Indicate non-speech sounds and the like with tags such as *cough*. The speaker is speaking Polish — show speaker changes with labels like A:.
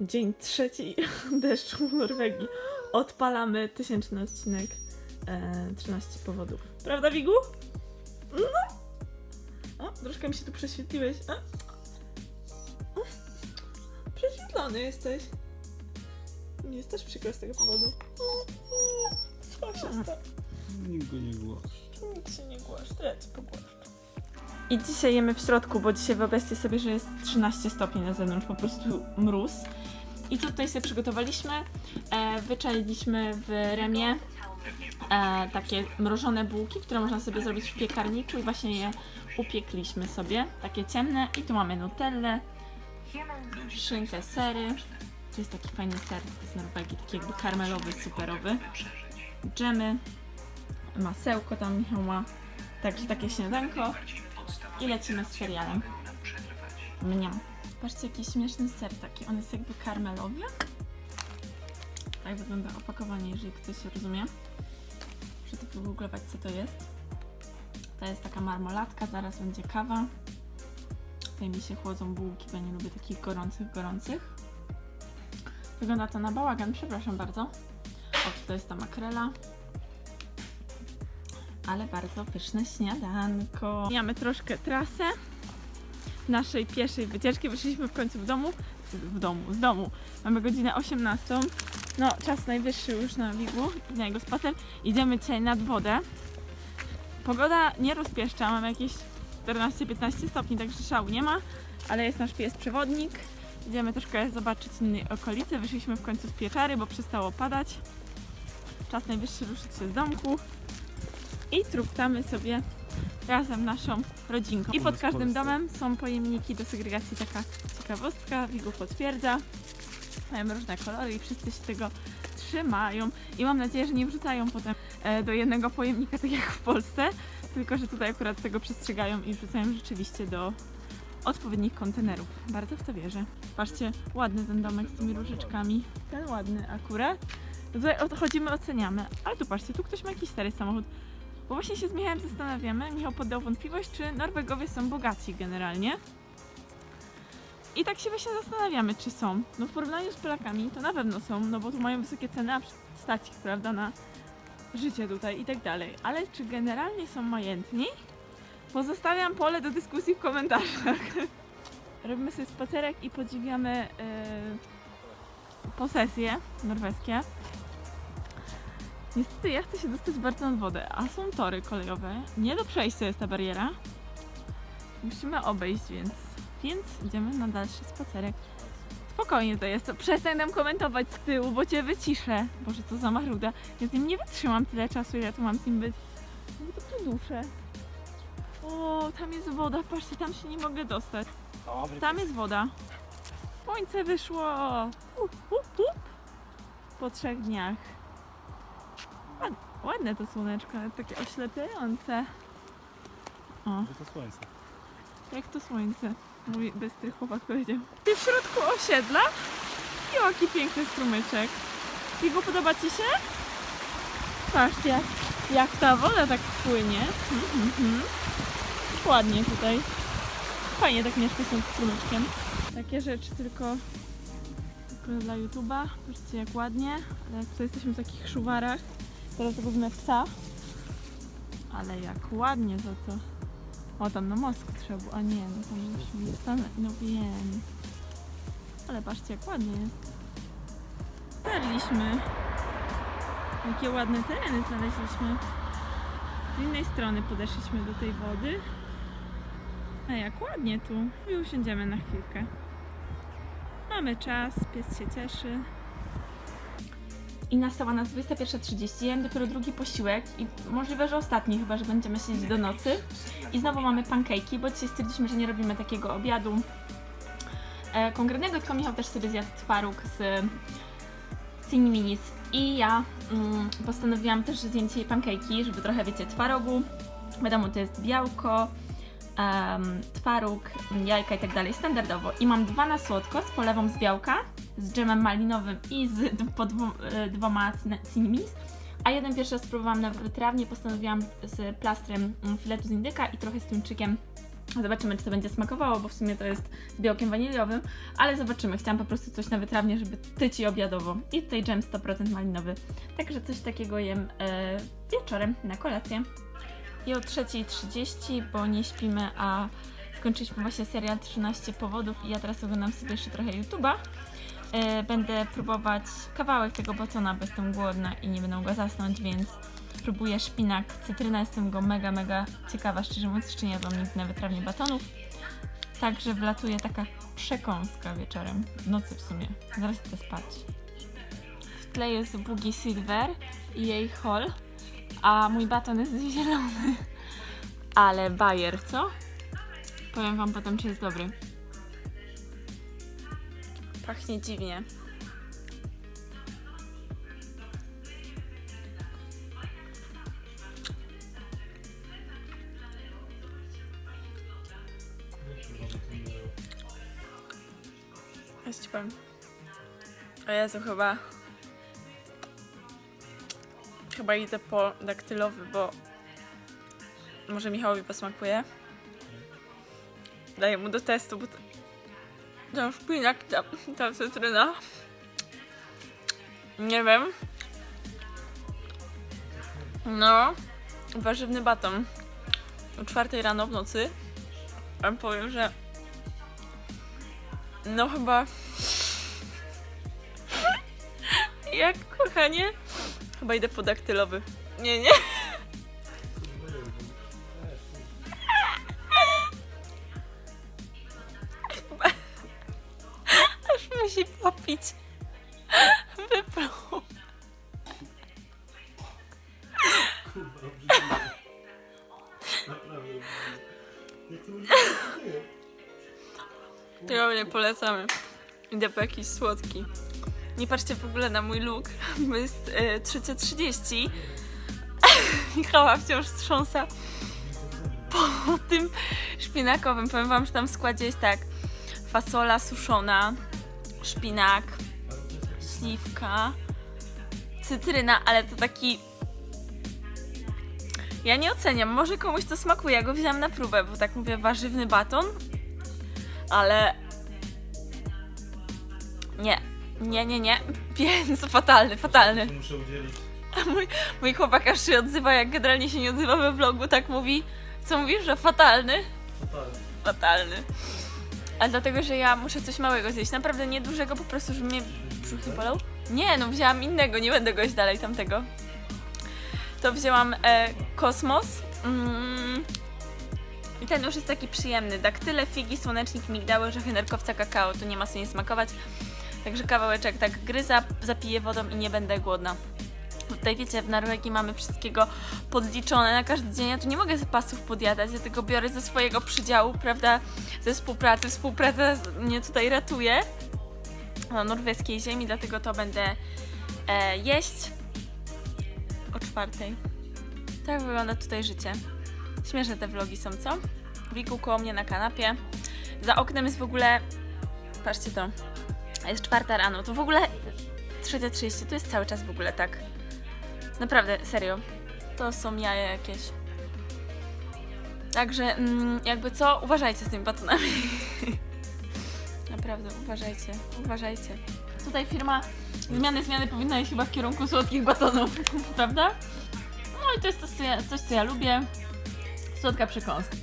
A: Dzień trzeci *laughs* deszczu w Norwegii. Odpalamy tysięczny odcinek e, 13 powodów. Prawda, Wigu? No! O, troszkę mi się tu prześwietliłeś. A? O, Prześwietlony jesteś. Mi jest też przykro z tego powodu. Co się stało?
B: Nikt go nie głosi.
A: Nikt się nie głaszcz, to ja. I dzisiaj jemy w środku, bo dzisiaj wyobraźcie sobie, że jest 13 stopni na zewnątrz, po prostu mróz. I co tutaj sobie przygotowaliśmy? E, w Remie e, takie mrożone bułki, które można sobie zrobić w piekarniku i właśnie je upiekliśmy sobie, takie ciemne. I tu mamy nutellę, szynkę, sery. To jest taki fajny ser z Norwegii, taki jakby karmelowy, superowy. Dżemy, masełko tam Michał ma. Także takie śniadanko i lecimy z serialem. Mniam. Patrzcie, jaki śmieszny ser taki. On jest jakby karmelowy. Tak wygląda opakowanie, jeżeli ktoś rozumie. Muszę to wygooglować, co to jest. To jest taka marmoladka, zaraz będzie kawa. Tutaj mi się chłodzą bułki, bo nie lubię takich gorących, gorących. Wygląda to na bałagan, przepraszam bardzo. O, tutaj jest ta makrela ale bardzo pyszne śniadanko. Mamy troszkę trasę naszej pieszej wycieczki. Wyszliśmy w końcu w domu. W domu, z domu. Mamy godzinę 18. No, czas najwyższy już na biegu, na jego spacer. Idziemy dzisiaj nad wodę. Pogoda nie rozpieszcza, mamy jakieś 14-15 stopni, także szału nie ma, ale jest nasz pies przewodnik. Idziemy troszkę zobaczyć innej okolicy. Wyszliśmy w końcu z pieczary, bo przestało padać. Czas najwyższy ruszyć się z domku i truptamy sobie razem naszą rodzinką. I pod każdym domem są pojemniki do segregacji, taka ciekawostka, Wigu potwierdza. Mają różne kolory i wszyscy się tego trzymają. I mam nadzieję, że nie wrzucają potem e, do jednego pojemnika, tak jak w Polsce, tylko że tutaj akurat tego przestrzegają i wrzucają rzeczywiście do odpowiednich kontenerów. Bardzo w to wierzę. Patrzcie, ładny ten domek z tymi różyczkami. Ten ładny akurat. Tutaj odchodzimy, oceniamy. Ale tu patrzcie, tu ktoś ma jakiś stary samochód. Bo właśnie się z Michałem zastanawiamy, Michał poddał wątpliwość, czy Norwegowie są bogaci generalnie. I tak się właśnie zastanawiamy, czy są. No w porównaniu z Polakami to na pewno są, no bo tu mają wysokie ceny, a stać ich, prawda, na życie tutaj i tak dalej. Ale czy generalnie są majętni? Pozostawiam pole do dyskusji w komentarzach. *laughs* Robimy sobie spacerek i podziwiamy yy, posesje norweskie. Niestety ja chcę się dostać bardzo nad wodę, a są tory kolejowe. Nie do przejścia jest ta bariera. Musimy obejść, więc, więc idziemy na dalszy spacerek. Spokojnie to jest. Przestań nam komentować z tyłu, bo cię wyciszę. Boże, co za maruda. Ja z nim nie wytrzymam tyle czasu, ile tu mam z nim być. No to przyduszę. O, tam jest woda. Patrzcie, tam się nie mogę dostać.
B: Dobry.
A: Tam jest woda. Słońce wyszło. Up, up, up. Po trzech dniach. Ład- Ładne to słoneczko, ale takie oślepiające. O,
B: To słońce.
A: jak to słońce. Mój bystry chłopak powiedział. Ty w środku osiedla? I jaki piękny strumyczek. Pigu, podoba Ci się? Patrzcie, jak, jak ta woda tak płynie. Mhm, mhm. Ładnie tutaj. Fajnie tak mieszkać z tym strumyczkiem. Takie rzeczy tylko, tylko dla YouTube'a. Patrzcie jak ładnie. Ale tutaj jesteśmy w takich szuwarach. Teraz zagubimy psa. Ale jak ładnie za to. O, tam na mosk trzeba było. A nie, no tam musimy stanąć. No wiem. Ale patrzcie jak ładnie jest. Zdarliśmy. Jakie ładne tereny znaleźliśmy. Z innej strony podeszliśmy do tej wody. A jak ładnie tu. I usiądziemy na chwilkę. Mamy czas, pies się cieszy. I nastała nas 21.30, jem dopiero drugi posiłek i możliwe, że ostatni chyba, że będziemy siedzieć do nocy. I znowu mamy pancake'i, bo dzisiaj stwierdziliśmy, że nie robimy takiego obiadu e, konkretnego, tylko Michał też sobie zjadł twaróg z Cini Minis. I ja mm, postanowiłam też zjeść jej pancake'i, żeby trochę, wiecie, twarogu. Wiadomo, to jest białko, em, twaróg, jajka i tak dalej, standardowo. I mam dwa na słodko z polewą z białka, z dżemem malinowym i z po dwu, e, dwoma Minis. A jeden pierwszy raz spróbowałam na wytrawnie, postanowiłam z plastrem mm, filetu z indyka i trochę z tuńczykiem Zobaczymy, czy to będzie smakowało, bo w sumie to jest z białkiem waniliowym, ale zobaczymy. Chciałam po prostu coś na wytrawnie, żeby tyć i obiadowo. I tutaj dżem 100% malinowy. Także coś takiego jem e, wieczorem na kolację. I o 3.30, bo nie śpimy, a skończyliśmy właśnie serial 13 powodów i ja teraz oglądam sobie jeszcze trochę YouTube'a. E, będę próbować kawałek tego batona, bo jestem głodna i nie będę mogła zasnąć, więc próbuję szpinak, cytryna, jestem go mega, mega ciekawa, szczerze mówiąc, jeszcze nie jadłam nigdy na wytrawnie batonów. Także wlatuje taka przekąska wieczorem, w nocy w sumie. Zaraz idę spać. W tle jest Boogie Silver i jej hall, a mój baton jest zielony. *laughs* Ale bajer, co? Powiem wam potem, czy jest dobry. Pachnie dziwnie. Ja ci powiem. O Jezu, chyba... Chyba idę po daktylowy, bo może Michałowi posmakuje. Daję mu do testu, bo to... Ten szpinak, ta, ta cytryna. Nie wiem. No, warzywny baton. O czwartej rano w nocy. Wam powiem, że no chyba. *laughs* Jak kochanie? Chyba idę po daktylowy. Nie, nie. Popić. Wypluł.
B: Naprawdę. Jak to
A: Tego nie polecamy. Idę po jakiś słodki. Nie patrzcie w ogóle na mój look, *laughs* bo jest e, 3.30. *laughs* Michała wciąż strząsa po tym szpinakowym. Powiem wam, że tam w składzie jest tak fasola suszona, szpinak, śliwka, cytryna, ale to taki... Ja nie oceniam, może komuś to smakuje, ja go wzięłam na próbę, bo tak mówię, warzywny baton, ale nie, nie, nie, nie, *laughs* więc fatalny, fatalny.
B: Muszę udzielić.
A: Mój, mój chłopak aż się odzywa, jak generalnie się nie odzywa we vlogu, tak mówi, co mówisz, że fatalny?
B: Totalnie.
A: Fatalny. Ale dlatego, że ja muszę coś małego zjeść, naprawdę niedużego, po prostu, żeby mnie brzuch nie bolał. Nie, no wzięłam innego, nie będę go jeść dalej tamtego. To wzięłam e, kosmos. Mm. I ten już jest taki przyjemny. Daktyle, figi, słonecznik, migdały, orzechy, nerkowca, kakao. Tu nie ma co nie smakować. Także kawałeczek tak gryza, zapiję wodą i nie będę głodna. Tutaj wiecie, w Norwegii mamy wszystkiego podliczone na każdy dzień. Ja tu nie mogę zapasów podjadać, ja tylko biorę ze swojego przydziału, prawda, ze współpracy. Współpraca mnie tutaj ratuje na norweskiej ziemi, dlatego to będę e, jeść o czwartej. Tak wygląda tutaj życie. Śmieszne te vlogi są, co? Wiku koło mnie na kanapie. Za oknem jest w ogóle... Patrzcie to. Jest czwarta rano. To w ogóle 3.30. To jest cały czas w ogóle tak. Naprawdę, serio. To są jaja jakieś. Także mm, jakby co, uważajcie z tymi batonami. *laughs* Naprawdę, uważajcie, uważajcie. Tutaj firma zmiany, zmiany powinna iść chyba w kierunku słodkich batonów, *laughs* prawda? No i to jest coś, co ja, coś, co ja lubię. Słodka przekąska.